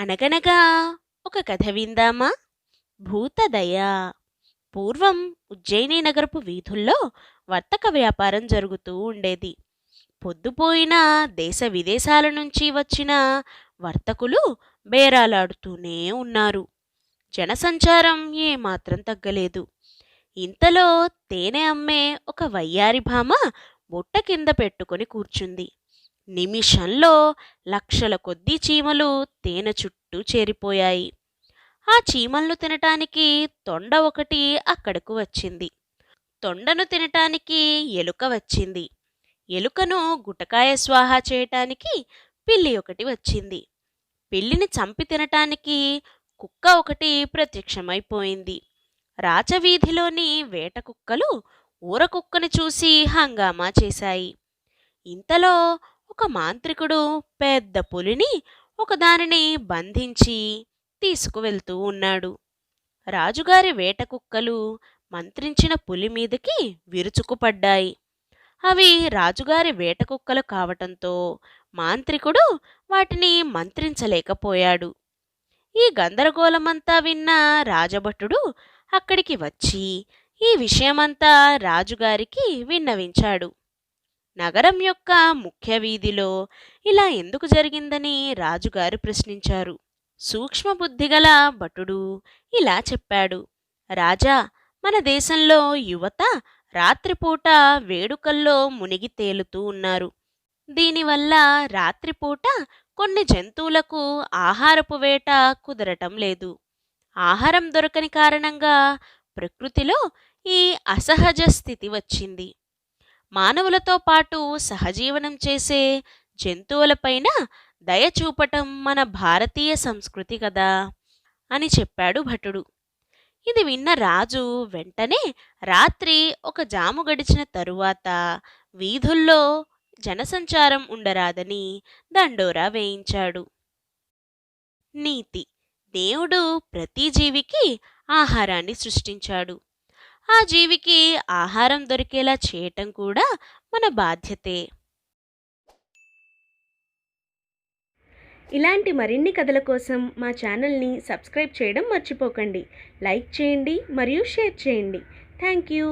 అనగనగా ఒక కథ విందామా? భూతదయ. పూర్వం ఉజ్జయిని నగరపు వీధుల్లో వర్తక వ్యాపారం జరుగుతూ ఉండేది. పొద్దుపోయిన దేశ విదేశాల నుంచి వచ్చిన వర్తకులు బేరాలాడుతూనే ఉన్నారు. జనసంచారం ఏమాత్రం తగ్గలేదు. ఇంతలో తేనె అమ్మే ఒక వయ్యారి భామ బుట్ట కింద పెట్టుకొని కూర్చుంది. నిమిషంలో లక్షల కొద్దీ చీమలు తేనె చుట్టూ చేరిపోయాయి. ఆ చీమలను తినటానికి తొండ ఒకటి అక్కడకు వచ్చింది. తొండను తినటానికి ఎలుక వచ్చింది. ఎలుకను గుటకాయ స్వాహా చేయటానికి పిల్లి ఒకటి వచ్చింది. పిల్లిని చంపి తినటానికి కుక్క ఒకటి ప్రత్యక్షమైపోయింది. రాచవీధిలోని వేట కుక్కలు ఊర కుక్కను చూసి హంగామా చేశాయి. ఇంతలో ఒక మాంత్రికుడు పెద్ద పులిని ఒకదానిని బంధించి తీసుకువెళ్తూ ఉన్నాడు. రాజుగారి వేట కుక్కలు మంత్రించిన పులి మీదకి విరుచుకుపడ్డాయి. అవి రాజుగారి వేట కుక్కలు కావటంతో మాంత్రికుడు వాటిని మంత్రించలేకపోయాడు. ఈ గందరగోళమంతా విన్న రాజభటుడు అక్కడికి వచ్చి ఈ విషయమంతా రాజుగారికి విన్నవించాడు. నగరం యొక్క ముఖ్య వీధిలో ఇలా ఎందుకు జరిగిందని రాజుగారు ప్రశ్నించారు. సూక్ష్మబుద్ధిగల భటుడు ఇలా చెప్పాడు. రాజా మన దేశంలో యువత రాత్రిపూట వేడుకల్లో మునిగి తేలుతూ ఉన్నారు. దీనివల్ల రాత్రిపూట కొన్ని జంతువులకు ఆహారపు వేట కుదరటం లేదు. ఆహారం దొరకని కారణంగా ప్రకృతిలో ఈ అసహజ స్థితి వచ్చింది. మానవులతో పాటు సహజీవనం చేసే జంతువులపైన దయ చూపటం మన భారతీయ సంస్కృతి కదా అని చెప్పాడు భటుడు. ఇది విన్న రాజు వెంటనే రాత్రి ఒక జాము గడిచిన తరువాత వీధుల్లో జనసంచారం ఉండరాదని దండోరా వేయించాడు. నీతి దేవుడు ప్రతి జీవికి ఆహారాన్ని సృష్టించాడు. ఆ జీవికి ఆహారం దొరికేలా చేయటం కూడా మన బాధ్యతే. ఇలాంటి మరిన్ని కథల కోసం మా ఛానల్ని సబ్స్క్రైబ్ చేయడం మర్చిపోకండి. లైక్ చేయండి మరియు షేర్ చేయండి. Thank you.